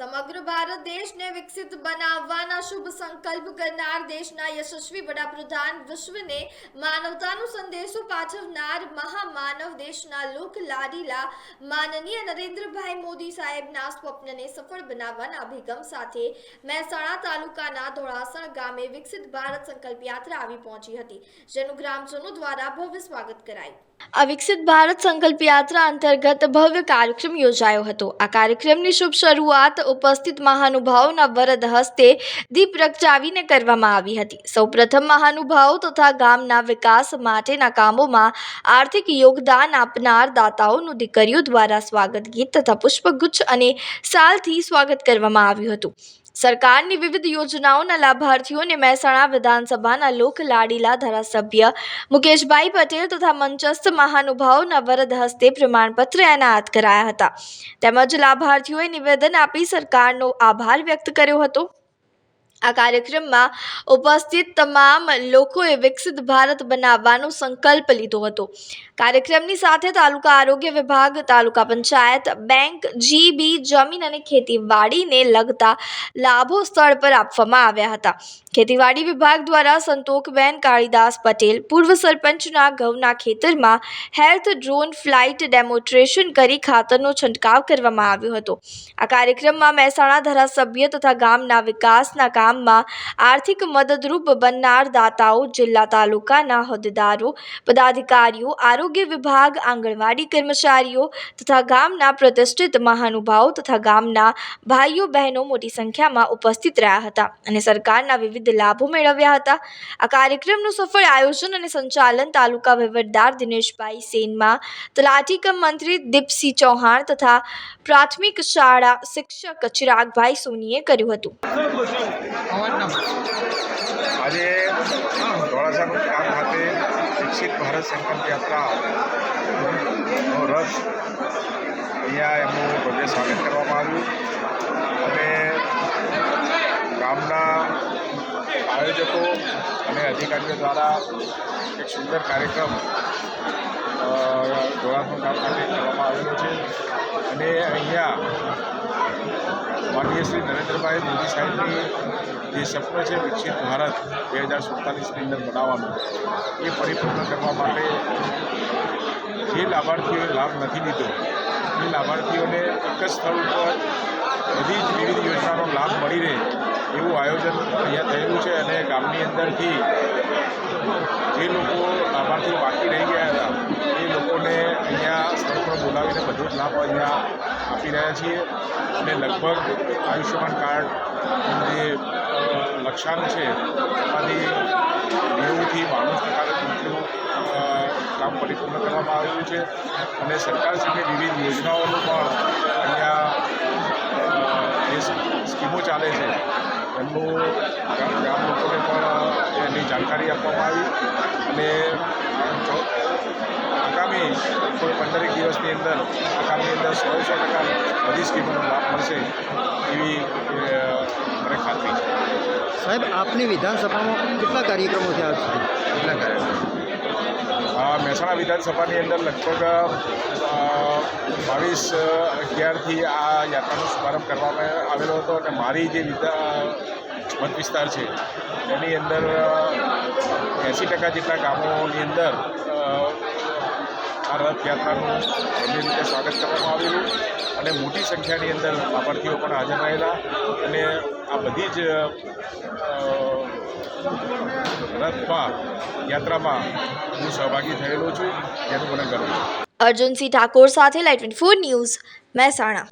સમગ્ર ભારત દેશને વિકસિત બનાવવાના શુભ સંકલ્પ કરનાર દેશના યશસ્વી વડાપ્રધાન વિશ્વને માનવતાનો સંદેશો પાઠવનાર મહામાનવ દેશના લોક લાડીલા માનનીય નરેન્દ્રભાઈ મોદી સાહેબના સ્વપ્નને સફળ બનાવવાના અભિગમ સાથે મહેસાણા તાલુકાના ધોળાસણ ગામે વિકસિત ભારત સંકલ્પ યાત્રા આવી પહોંચી હતી, જેનું ગ્રામજનો દ્વારા ભવ્ય સ્વાગત કરાયું. આ વિકસિત ભારત સંકલ્પ યાત્રા અંતર્ગત ભવ્ય કાર્યક્રમ યોજાયો હતો. આ કાર્યક્રમની શુભ શરૂઆત ઉપસ્થિત મહાનુભાવોના વરદ હસ્તે દીપ પ્રગટાવીને કરવામાં આવી હતી. સૌપ્રથમ મહાનુભાવો તથા ગામના વિકાસ માટેના કામોમાં આર્થિક યોગદાન આપનાર દાતાઓનું દીકરીઓ દ્વારા સ્વાગત ગીત તથા પુષ્પગુચ્છ અને સાલથી સ્વાગત કરવામાં આવ્યું હતું. સરકારની વિવિધ યોજનાઓના લાભાર્થીઓને મહેસાણા વિધાનસભાના લોક લાડીલા ધારાસભ્ય મુકેશભાઈ પટેલ તથા મંચસ્થ મહાનુભાવોના વરદ હસ્તે પ્રમાણપત્ર એનાયત કરાયા હતા. તેમજ લાભાર્થીઓએ નિવેદન આપી સરકારનો આભાર વ્યક્ત કર્યો હતો. આ કાર્યક્રમમાં ઉપસ્થિત તમામ લોકોએ વિકસિત ભારત બનાવવાનો સંકલ્પ લીધો હતો. કાર્યક્રમની સાથે તાલુકા આરોગ્ય વિભાગ, તાલુકા પંચાયત, બેંક, જીબી, જમીન અને ખેતીવાડીને લગતા લાભો સ્થળ પર આપવામાં આવ્યા હતા. ખેતીવાડી વિભાગ દ્વારા સંતોકબેન કાળીદાસ પટેલ, પૂર્વ સરપંચના ઘઉંના ખેતરમાં હેલ્થ ડ્રોન ફ્લાઇટ ડેમોન્સ્ટ્રેશન કરી ખાતરનો છંટકાવ કરવામાં આવ્યો હતો. આ કાર્યક્રમમાં મહેસાણા ધારાસભ્ય તથા ગામના વિકાસના કામમાં આર્થિક મદદરૂપ બનનાર દાતાઓ, જિલ્લા તાલુકાના હોદ્દેદારો, પદાધિકારીઓ, આરોગ્ય વિભાગ, આંગણવાડી કર્મચારીઓ તથા ગામના પ્રતિષ્ઠિત મહાનુભાવો તથા ગામના ભાઈઓ બહેનો મોટી સંખ્યામાં ઉપસ્થિત રહ્યા હતા અને સરકારના વિવિધ લાભો મેળવ્યા હતા. આ કાર્યક્રમનું સફળ આયોજન અને સંચાલન તાલુકા વહીવટદાર દિનેશભાઈ સેનમાં તલાટી કમ મંત્રી દીપસિંહ ચૌહાણ તથા પ્રાથમિક શાળા શિક્ષક ચિરાગભાઈ સોનીએ કર્યું હતું. આજે ધોળાસા ગામ ખાતે વિકસિત ભારત સંકલ્પ યાત્રા. રથ અહીંયા એમનું ભવ્ય સ્વાગત કરવામાં આવ્યું. અને ગામના આયોજકો અને અધિકારીઓ દ્વારા એક સુંદર કાર્યક્રમ અ, ધોળાસણ ગામ ખાતે કરવામાં આવેલો છે. અને અહીંયા માનનીય શ્રી નરેન્દ્રભાઈ મોદી સાહેબની જે સપનું છે વિકસિત ભારત બે હજાર સુડતાલીસની અંદર બનાવવાનું, એ પરિપૂર્ણ કરવા માટે જે લાભાર્થીઓએ લાભ નથી લીધો, એ લાભાર્થીઓને એક જ સ્થળ ઉપર બધી જ વિવિધ યોજનાનો લાભ મળી રહે એવું આયોજન અહીંયા થયેલું છે અને ગામની અંદરથી જે લોકો લાભાર્થીઓ બાકી રહી ગયા હતા, એ લોકોને અહીંયા સ્થળ પર બોલાવીને બધો જ લાભ અહીંયા આપી રહ્યા છીએ અને લગભગ આયુષ્યમાન કાર્ડ જે લક્ષ્યાંક છે એમાંથી નેવુંથી બાણું ટકા જેટલું કામ પરિપૂર્ણ કરવામાં આવ્યું છે. અને સરકારશ્રીની વિવિધ યોજનાઓનું પણ અહીંયા જે સ્કીમો ચાલે છે, એમનું ગામ લોકોને પણ એની જાણકારી આપવામાં આવી. અને આગામી કોઈ પંદરેક દિવસની અંદર આ કામની અંદર સો સો ટકા બધી સ્કીમોનો લાભ મળશે એવી મને ખાતરી છે. સાહેબ આપની વિધાનસભામાં કેટલા કાર્યક્રમો છે? કેટલા કાર્યક્રમો? આ મહેસાણા વિધાનસભાની અંદર લગભગ બાવીસ અગિયારથી આ યાત્રાનો શુભારંભ કરવામાં આવેલો હતો અને મારી જે વિધા મત વિસ્તાર છે એની અંદર એંસી ટકા જેટલા ગામોની અંદર આ રથયાત્રાનું એમની રીતે સ્વાગત કરવામાં આવેલું અને મોટી સંખ્યાની અંદર લાભાર્થીઓ પણ હાજર રહેલા અને આ બધી જ રથમાં યાત્રામાં હું સહભાગી થયેલો છું. જેનું મને ગર્વ છે. અર્જુનસિંહ ઠાકોર સાથે લાઇટ ફોર ન્યૂઝ મહેસાણા.